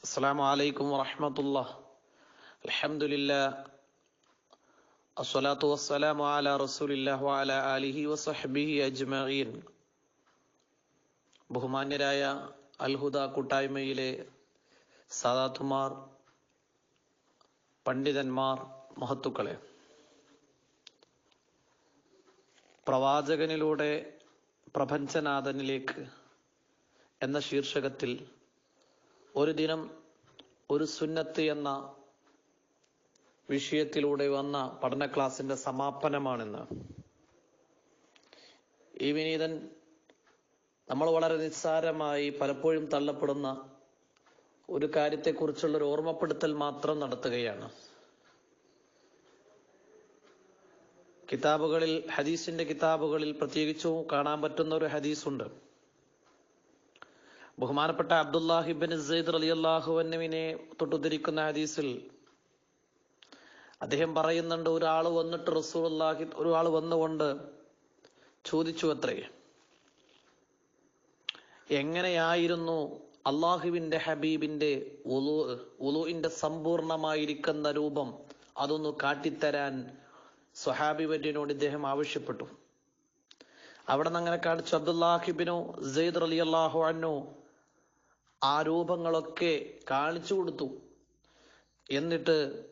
السلام عليكم ورحمة الله الحمد لله الصلاة والسلام على رسول الله وعلى آله وصحبه أجمعين ബഹുമാന്യരായ അൽഹുദ കൂട്ടായ്മയിലെ സാദാത്തുമാർ പണ്ഡിതന്മാർ മഹത്തുക്കളെ പ്രവാചകനിലൂടെ പ്രപഞ്ചനാഥനിലേക്ക് എന്ന ശീർഷകത്തിൽ ഒരു ദിനം ഒരു സുന്നത്ത് എന്ന വിഷയത്തിലൂടെ വന്ന പഠന ക്ലാസിന്റെ സമാപനമാണെന്ന്. ഈ വിനീതൻ നമ്മൾ വളരെ നിസ്സാരമായി പലപ്പോഴും തള്ളപ്പെടുന്ന ഒരു കാര്യത്തെക്കുറിച്ചുള്ള ഒരു ഓർമ്മപ്പെടുത്തൽ മാത്രം നടത്തുകയാണ്. കിതാബുകളിൽ ഹദീസിന്റെ കിതാബുകളിൽ പ്രത്യേകിച്ചും കാണാൻ പറ്റുന്ന ഒരു ഹദീസുണ്ട്. ബഹുമാനപ്പെട്ട അബ്ദുല്ലാഹിബിൻ സെയ്ദ് അലി അള്ളാഹുവിനെ തൊട്ടുദ്ധരിക്കുന്ന ഹദീസിൽ അദ്ദേഹം പറയുന്നുണ്ട് ഒരാൾ വന്നിട്ട് റസൂൽ അള്ളാഹി ഒരാൾ വന്നുകൊണ്ട് ചോദിച്ചു അത്രേ. എങ്ങനെയായിരുന്നു അള്ളാഹുവിന്റെ ഹബീബിന്റെ ഉലു ഉലുവിന്റെ സമ്പൂർണമായിരിക്കുന്ന രൂപം അതൊന്ന് കാട്ടിത്തരാൻ സുഹാബി വര്യനോട് ഇദ്ദേഹം ആവശ്യപ്പെട്ടു. അവിടെ നിന്ന് അങ്ങനെ കാണിച്ചു അബ്ദുല്ലാഹിബിനു സെയ്ദ് അലി അള്ളാഹു ആ രൂപങ്ങളൊക്കെ കാണിച്ചു കൊടുത്തു. എന്നിട്ട്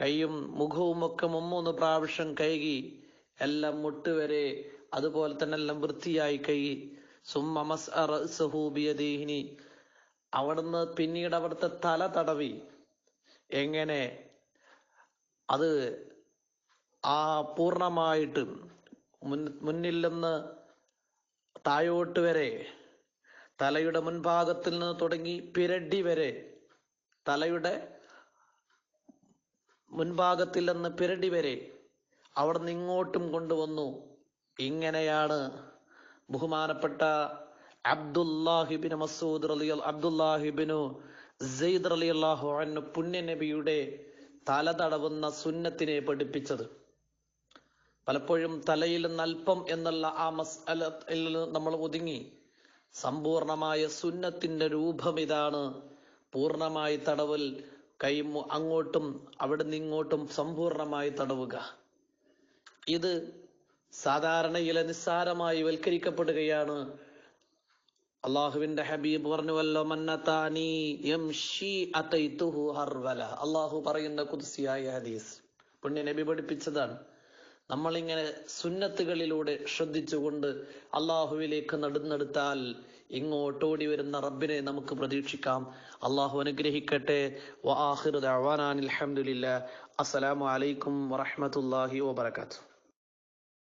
കൈയും മുഖവും ഒക്കെ മുമ്മൂന്ന് പ്രാവശ്യം കഴുകി എല്ലാം മുട്ടുവരെ അതുപോലെ തന്നെ എല്ലാം വൃത്തിയായി കഴുകി. സുമ്മസഹൂബിയദേഹിനി അവിടുന്ന് പിന്നീട് അവിടുത്തെ തല തടവി. എങ്ങനെ? അത് ആ പൂർണമായിട്ട് മുൻ മുന്നിൽ നിന്ന് താഴോട്ട് വരെ തലയുടെ മുൻഭാഗത്തിൽ നിന്ന് തുടങ്ങി പിരടി വരെ തലയുടെ മുൻഭാഗത്തിൽ നിന്ന് പിരടി വരെ അവിടെ നിന്ന് ഇങ്ങോട്ടും കൊണ്ടുവന്നു. ഇങ്ങനെയാണ് ബഹുമാനപ്പെട്ട അബ്ദുല്ലാഹിബിന് മസൂദ് അലി അബ്ദുല്ലാഹിബിനു സെയ്ദ് അലി അള്ളാഹു അന്നു പുണ്യനബിയുടെ തല തടവുന്ന സുന്നത്തിനെ പഠിപ്പിച്ചത്. പലപ്പോഴും തലയിൽ നിന്ന് അല്പം എന്നുള്ള ആ മസ് നമ്മൾ ഒതുങ്ങി. സമ്പൂർണമായ സുന്നത്തിന്റെ രൂപം ഇതാണ്. പൂർണമായി തടവൽ കൈ അങ്ങോട്ടും അവിടെ ഇങ്ങോട്ടും സമ്പൂർണമായി തടവുക. ഇത് സാധാരണയിലെ നിസ്സാരമായി വൽക്കരിക്കപ്പെടുകയാണ്. അള്ളാഹുവിന്റെ ഹബീബ് പറഞ്ഞുവല്ലോ അള്ളാഹു പറയുന്ന കുതിസിയായ ഹദീസ്. പുണ്യ നബി പഠിപ്പിച്ചതാണ്. നമ്മളിങ്ങനെ സുന്നത്തുകളിലൂടെ ശ്രദ്ധിച്ചുകൊണ്ട് അള്ളാഹുവിലേക്ക് നടുന്നെടുത്താൽ ഇങ്ങോട്ടോടി വരുന്ന റബ്ബിനെ നമുക്ക് പ്രതീക്ഷിക്കാം. അള്ളാഹു അനുഗ്രഹിക്കട്ടെ. അലഹമുല്ല അസ്സലാമു അലൈക്കും വറഹമത്തല്ലാഹി വാബർക്കാത്തു